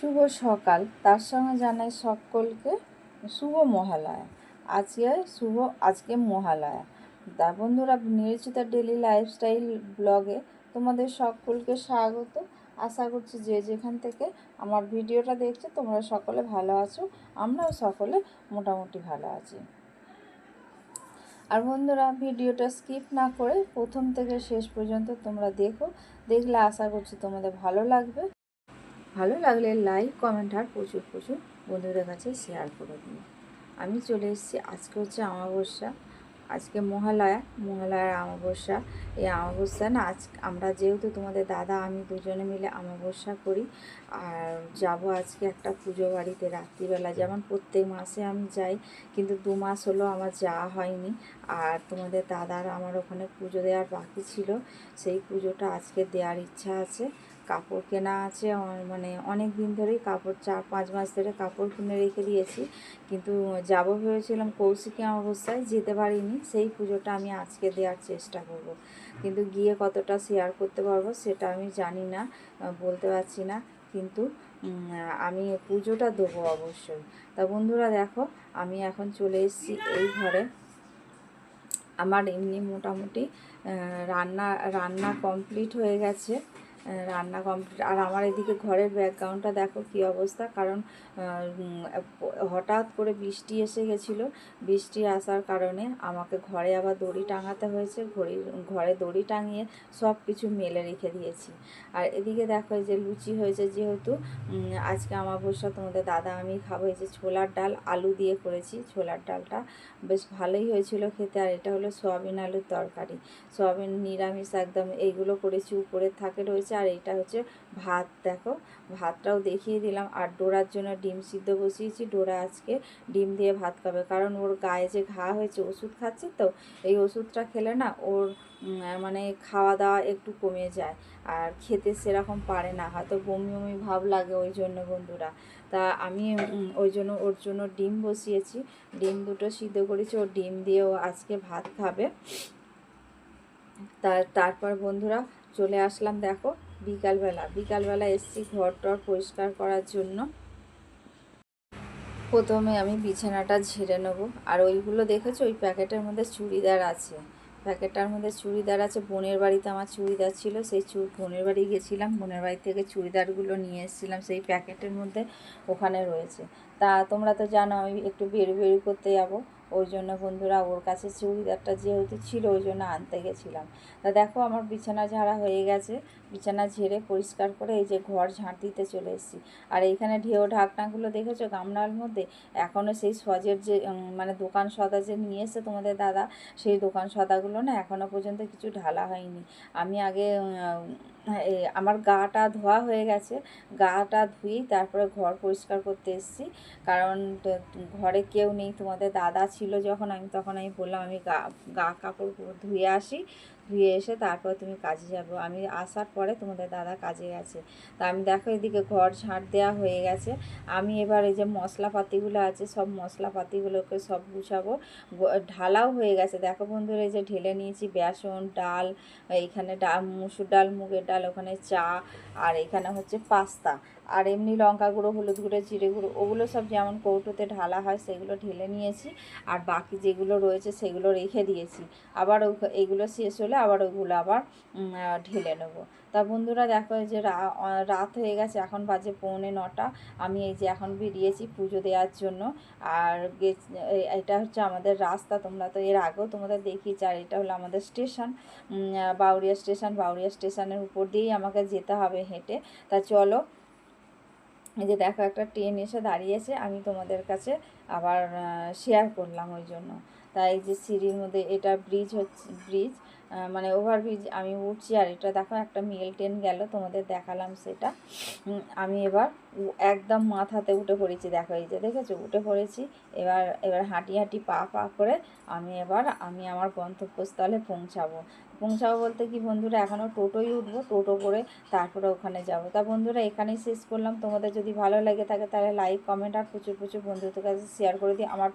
শুভ সকাল। তার সঙ্গে জানাই সকলকে শুভ মহালয়া। আজকে শুভ, আজকে মহালয়া। তা বন্ধুরা নিয়োজিতা ডেলি লাইফস্টাইল ব্লগে তোমাদের সকলকে স্বাগত। আশা করছি যে যেখান থেকে আমার ভিডিওটা দেখছ, তোমরা সকলে ভালো আছো। আমরাও সকলে মোটামুটি ভালো আছি। আর বন্ধুরা, ভিডিওটা স্কিপ না করে প্রথম থেকে শেষ পর্যন্ত তোমরা দেখো। দেখলে আশা করছি তোমাদের ভালো লাগবে। ভালো লাগলে লাইক কমেন্ট আর প্রচুর প্রচুর বন্ধুদের কাছে শেয়ার করে দিন। আমি চলে এসেছি, আজকে হচ্ছে অমাবস্যা। আজকে মহালয়া, মহালয়ার অমাবস্যা। এই অমাবস্যা না, আজ আমরা যেহেতু তোমাদের দাদা, আমি দুজনে মিলে অমাবস্যা করি, আর যাব আজকে একটা পুজো বাড়িতে রাত্রিবেলা। যেমন প্রত্যেক মাসে আমি যাই, কিন্তু দু মাস হলো আমার যাওয়া হয়নি। আর তোমাদের দাদার আমার ওখানে পুজো দেওয়ার বাকি ছিল, সেই পুজোটা আজকে দেওয়ার ইচ্ছা আছে। কাপড় কেনা আছে মানে অনেক দিন ধরেই কাপড়, চার পাঁচ মাস ধরে কাপড় কিনে রেখে দিয়েছি। কিন্তু যাব ভেবেছিলাম কৌশিকী অবস্থায় যেতে পারিনি, সেই পুজোটা আমি আজকে দেওয়ার চেষ্টা করব। কিন্তু গিয়ে কতটা শেয়ার করতে পারব সেটা আমি জানি না বলতে পারছি না। কিন্তু আমি পুজোটা দেবো অবশ্যই। তা বন্ধুরা দেখো, আমি এখন চলে এসেছি এই ঘরে। আমার এমনি মোটামুটি রান্না রান্না কমপ্লিট হয়ে গেছে। রান্না কমপ্লিট আর আমার এদিকে ঘরের ব্যাকগ্রাউন্ডটা দেখো কী অবস্থা। কারণ হঠাৎ করে বৃষ্টি এসে গেছিল। বৃষ্টি আসার কারণে আমাকে ঘরে আবার দড়ি টাঙাতে হয়েছে। ঘড়ি ঘরে দড়ি টাঙিয়ে সব কিছু মেলে রেখে দিয়েছি। আর এদিকে দেখো যে লুচি হয়েছে যেহেতু আজকে আমার বসা তোমাদের দাদা আমি খাব এই যে ছোলার ডাল, আলু দিয়ে করেছি ছোলার ডালটা। বেশ ভালোই হয়েছিল খেতে। আর এটা হলো সোয়াবিন আলুর তরকারি। সোয়াবিন, নিরামিষ একদম এইগুলো করেছি। উপরে থাকে রয়েছে আর এটা হচ্ছে ভাত, দেখো। ভাতটাও দেখিয়ে দিলাম। আর ডোরার জন্য ডিম সিদ্ধ বসিয়েছি। ডোরা আজকে ডিম দিয়ে ভাত খাবে। কারণ ওর গায়ে যে ঘা হয়েছে, ওষুধ খাচ্ছে তো, এই ওষুধটা খেলে না ওর মানে খাওয়া দাওয়া একটু কমে যায়। আর খেতে সেরকম পারে না। হয়তো বমি বমি ভাব লাগে ওই জন্য বন্ধুরা। তা আমি ওই জন্য ওর জন্য ডিম বসিয়েছি। ডিম দুটো সিদ্ধ করেছি। ওর ডিম দিয়ে ও আজকে ভাত খাবে। তার তারপর বন্ধুরা চলে আসলাম, দেখো। বিকালবেলা। বিকালবেলা এসছি ঘর টর পরিষ্কার করার জন্য। প্রথমে আমি বিছানাটা ঝেড়ে নেব। আর ওইগুলো দেখেছ? ওই প্যাকেটের মধ্যে চুড়িদার আছে। প্যাকেটটার মধ্যে চুড়িদার আছে। বোনের বাড়িতে আমার চুড়িদার ছিল। সেই চু বোনের বাড়ি গেছিলাম। বোনের বাড়ি থেকে চুড়িদারগুলো নিয়ে এসেছিলাম। সেই প্যাকেটের মধ্যে ওখানে রয়েছে। তা তোমরা তো জানো, আমি একটু বেরু বেরু করতে যাব। ওই জন্য বন্ধুরা ওর কাছে চুড়িদারটা যেহেতু ছিল, ওই জন্য আনতে গেছিলাম। তা দেখো আমার বিছানা ঝাড়া হয়ে গেছে। বিছানা ঝেড়ে পরিষ্কার করে এই যে ঘর ঝাঁট দিতে চলে এসেছি। আর এইখানে ঢেউ ঢাকনাগুলো দেখেছ গামলার মধ্যে? এখনও সেই সজের যে মানে দোকান সদা যে নিয়ে এসে তোমাদের দাদা, সেই দোকান সদাগুলো না এখনও পর্যন্ত কিছু ঢালা হয়নি। আমি আগে আমার গাটা ধোয়া হয়ে গেছে। গাটা ধুই তারপরে ঘর পরিষ্কার করতে এসেছি। কারণ ঘরে কেউ নেই, তোমাদের দাদা ছিল যখন, আমি তখন আমি বললাম, আমি গা গা কাপড় ধুয়ে আসি। ধুয়ে এসে তারপর তুমি কাজে যাব। আমি আসার পরে তোমাদের দাদা কাজে গেছে। তা আমি দেখো এদিকে ঘর ঝাঁট দেওয়া হয়ে গেছে। আমি এবার এই যে মশলাপাতিগুলো আছে, সব মশলাপাতিগুলোকে সব গুছাবো। ঢালাও হয়ে গেছে। দেখো বন্ধুরা, এই যে ঢেলে নিয়েছি বেসন, ডাল, এইখানে ডাল, মুসুর ডাল, মুগের ডাল, ওখানে চা, আর এখানে হচ্ছে পাস্তা। আর এমনি লঙ্কা গুঁড়ো, হলুদ গুঁড়ো, জিরে গুঁড়ো, ওগুলো সব যেমন কৌটোতে ঢালা হয় সেগুলো ঢেলে নিয়েছি। আর বাকি যেগুলো রয়েছে সেগুলো রেখে দিয়েছি। আবার এগুলো শেষ হলে আবার ওগুলো আবার ঢেলে নেব। তা বন্ধুরা দেখো যে রাত হয়ে গেছে, এখন বাজে পৌনে নটা। আমি এই যে এখন বেরিয়েছি পুজো দেওয়ার জন্য। আর এটা হচ্ছে আমাদের রাস্তা, তোমরা তো এর আগেও তোমাদের দেখিয়েছি। আর এটা হলো আমাদের স্টেশন। বাউরিয়া স্টেশন। বাউরিয়া স্টেশনের উপর দিয়েই আমাকে যেতে হবে হেঁটে। তা চলো এই যে দেখো একটা ট্রেন এসে দাঁড়িয়েছে, আমি তোমাদের কাছে আবার শেয়ার করলাম ওই জন্য। তাই যে সিঁড়ির মধ্যে এটা ব্রিজ হচ্ছে ব্রিজ মানে ওভারব্রিজ আমি উঠছি আর এটা দেখো একটা মেল ট্রেন গেল, তোমাদের দেখালাম সেটা। আমি এবার একদম মাথাতে উঠে পড়েছি, দেখো এই যে দেখেছ, উঠে পড়েছি। এবার এবার হাঁটি হাঁটি পা পা করে আমি এবার, আমি আমার গন্তব্যস্থলে পৌঁছাবো। পৌঁছাবো বলতে কি, বন্ধুরা এখনও টোটোই উঠবো, টোটো করে তারপরে ওখানে যাব। তা বন্ধুরা, এখানেই শেষ করলাম। তোমাদের যদি ভালো লাগে থাকে, তাহলে লাইক কমেন্ট আর প্রচুর প্রচুর বন্ধুদের কাছে শেয়ার করে দিই আমার